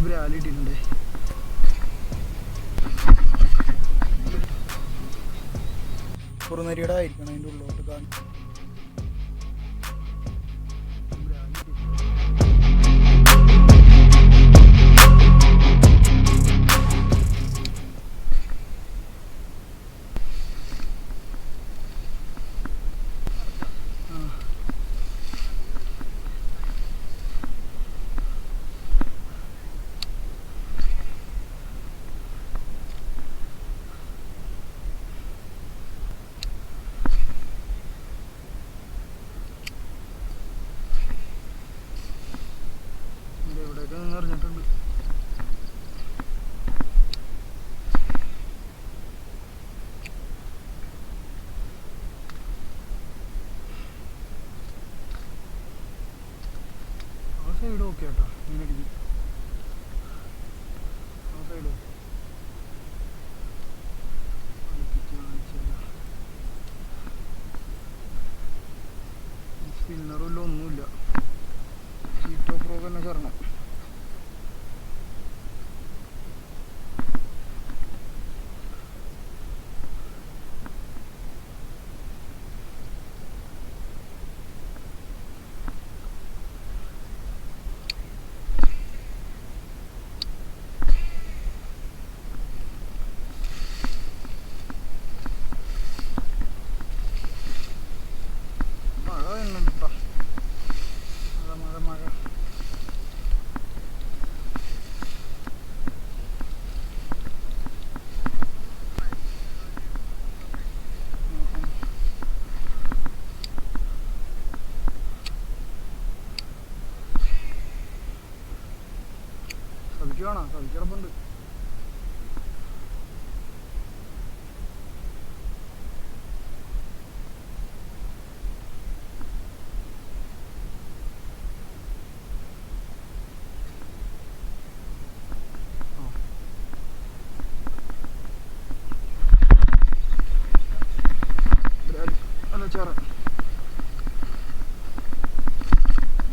നല്ലൊരു ബ്രാലി ഇട്ടിട്ടുണ്ട്. കുറുനരിയുടെ ആയിരിക്കണം അതിന്റെ ഉള്ളോട്ട് കാണും സൈഡ് ഓക്കെ കേട്ടോ ഇങ്ങനെ സവിക്ക് വേണോ സവിക്ക് കിടപ്പുണ്ട്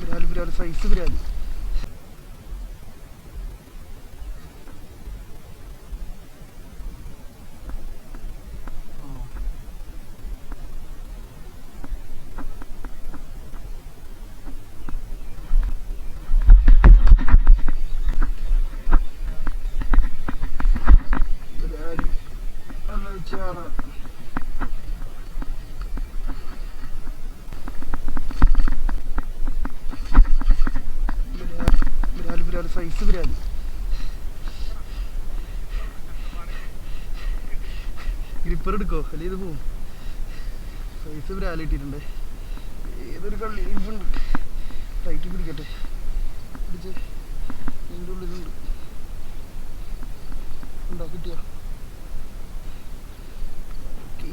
ബ്രാൽ ബ്രാൽ സൈസ് ബ്രാൽ ആ. ബ്രാൽ അല്ല ചേറ സൈസ് ബ്രാൽ ഗ്രിപ്പർ എടുക്കോ? അല്ലേ ഇത് പോവും. സൈസ് ബ്രാൽ ഇട്ടിട്ടുണ്ട് ഏതൊരു കള്ളി ഇരിപ്പുണ്ട് ടൈറ്റ് പിടിക്കട്ടെ. പിടിച്ച് ഇതിന്റെ ഉള്ളിലുണ്ട് ഉണ്ടോ? കിട്ടിയോ? ഓക്കെ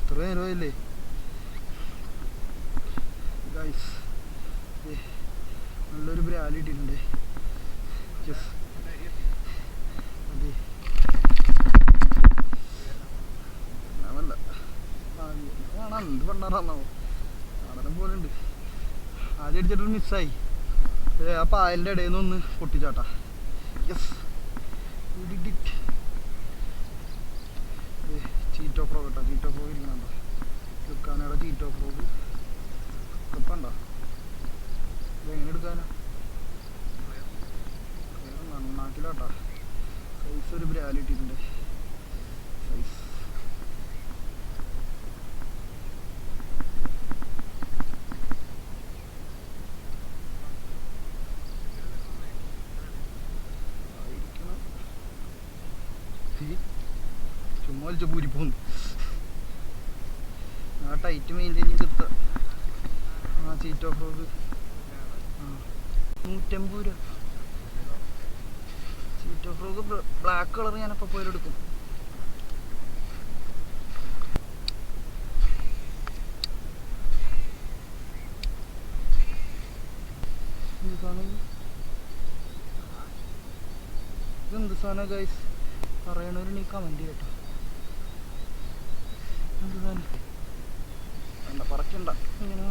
ഇത്ര നേരമായില്ലേ ഗൈസ് നല്ലൊരു ബ്രാലി ഇട്ടിട്ടുണ്ട് യെസ് അതെ അതല്ല കാണാൻ എന്ത് പണ്ടാറാന്നോ അവിടെ പോലെ ഉണ്ട് ആദ്യം അടിച്ചിട്ട് മിസ്സായി ആ പായലിന്റെ ഇടയിൽ നിന്ന് ഒന്ന് പൊട്ടിച്ചാട്ടാ. യെസ് ചീറ്റോ ഫ്രോ കേട്ടോ. ചീറ്റോ ഫ്രോ ഇരിക്കണോ ലുക്കാനയുടെ ചീറ്റോ ഫ്രോക്ക് കപ്പുണ്ടോ ഇതെങ്ങനെ എടുക്കാനാ? നന്നാക്കിലോട്ടാ സൈസ് ഒരു ബ്രാലി ഇട്ടിട്ടുണ്ട് സൈസ് ആയിരിക്കണം. ഈ ചുമ്മാ വലിച്ച പൂരി പോകുന്നു ആ ടൈറ്റ് മെയിന്റെയിൻ ചെയ്തെടുത്ത ആ സീറ്റ് ഓഫ് റോഡ് നൂറ്റമ്പത് രൂപ. Seat off road black colour ഞാനപ്പോൾ പോയിലെടുക്കും? ഇതെന്ത് സാധനം ഗൈസ് പറയണവര് നീക്കാൻ കമന്റ് കേട്ടോ പറക്കണ്ട ഇങ്ങനെ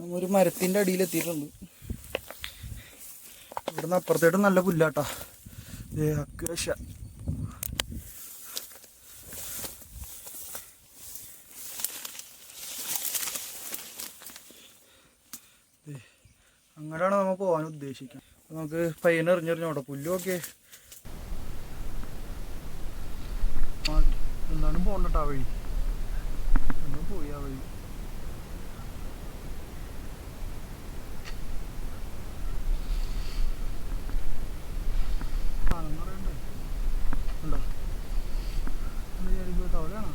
നമ്മൊരു മരത്തിന്റെ അടിയിൽ എത്തിയിട്ടുണ്ട്. ഇവിടുന്ന് അപ്പുറത്തേട്ട് നല്ല പുല്ലാട്ടാ. ദേ, അങ്ങോട്ടാണ് നമ്മൾ പോകാൻ ഉദ്ദേശിക്കുന്നത് നമുക്ക് പയ്യനെ എറിഞ്ഞെറിഞ്ഞോട്ടെ പുല്ലൊക്കെ എന്താണ് പോകണ്ടട്ടാ വഴി? നമ്മൾ പോയി ആ വഴി. സാധനം പറയണ്ടേ ഉണ്ടോ എന്താ വിചാരിക്കുക തവളയാണോ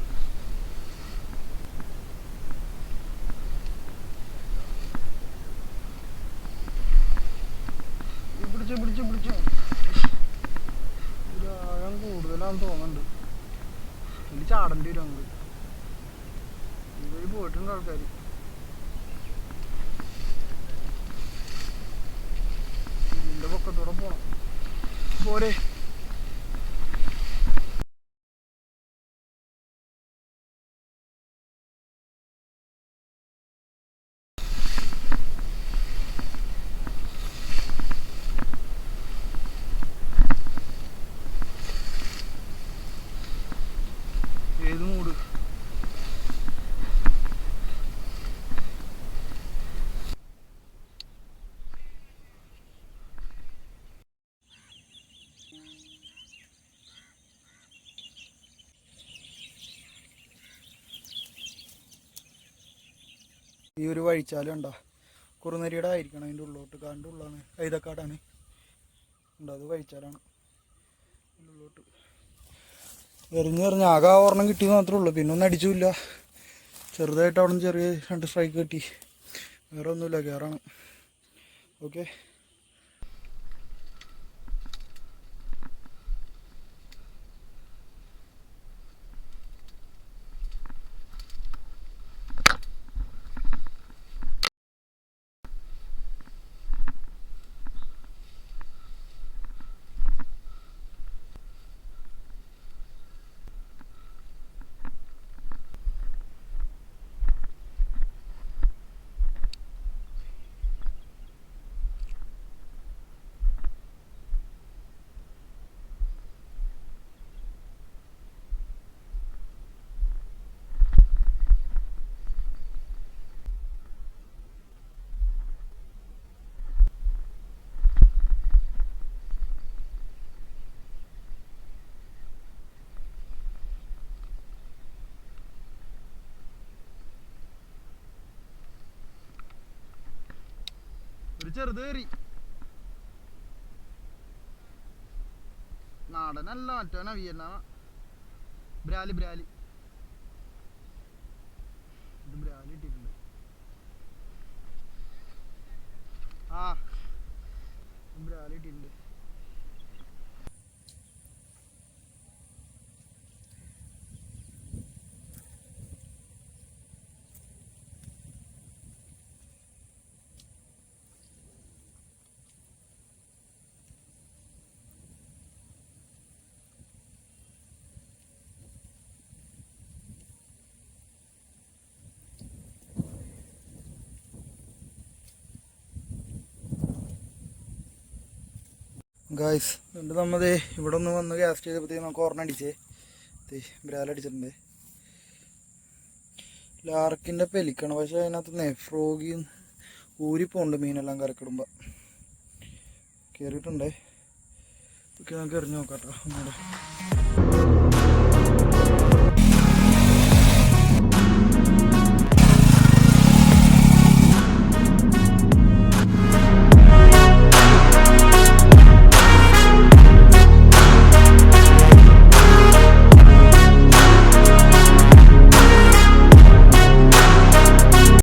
ഈ പിടിച്ചു പിടിച്ചു പിടിച്ചു ഒരു ആഴം കൂടുതലാണെന്ന് തോന്നുന്നുണ്ട്. ഇതിൽ ചാടേണ്ടി വരും അങ്ങോട്ട് പോയിട്ടുണ്ട് ആൾക്കാർ ഇതിന്റെ പോണം. പോരെ. ഈ ഒരു വഴിച്ചാലും ഉണ്ടാ കുറുനരിയുടെ ആയിരിക്കണം അതിന്റെ ഉള്ളോട്ട്. കാടിന്റെ ഉള്ളാണ്. കൈതക്കാടാണ്. ഉണ്ടോ അത് വഴിച്ചാലാണ്. ഉള്ളോട്ട്. എറിഞ്ഞ് എറിഞ്ഞ് ആകെ ഒരെണ്ണം കിട്ടിയത് മാത്രമേ ഉള്ളൂ. പിന്നെ ഒന്നും അടിച്ചില്ല ചെറുതായിട്ട് അവിടെ നിന്ന് ചെറിയ രണ്ട് സ്ട്രൈക്ക് കിട്ടി. വേറെ ഒന്നുമില്ല. കയറാണ് ഓക്കെ ചെറുത് കയറി. നാടനല്ല മറ്റോ വിയന്ന ബ്രാലി ബ്രാലി. ഇത് ബ്രാലി ഇട്ടിട്ടുണ്ട്. ആ ബ്രാലി ഇട്ടിട്ടുണ്ട്. ഗായ്സ് എന്നിട്ട് നമ്മൾ ഇവിടെ ഒന്ന് വന്ന് ഗ്യാസ് ചെയ്തപ്പോഴത്തേക്ക് നമുക്ക് ഓർണ അടിച്ചേ. ബ്രാലടിച്ചിട്ടുണ്ട് ലാർക്കിന്റെ പെലിക്കണം. പക്ഷേ അതിനകത്ത് നെഫ്രോഗി ഊരിപ്പോണ്ട് മീനെല്ലാം കരക്കിടുമ്പോൾ കയറിയിട്ടുണ്ടേ ഓക്കെ നമുക്ക് എറിഞ്ഞ് നോക്കാം കേട്ടോ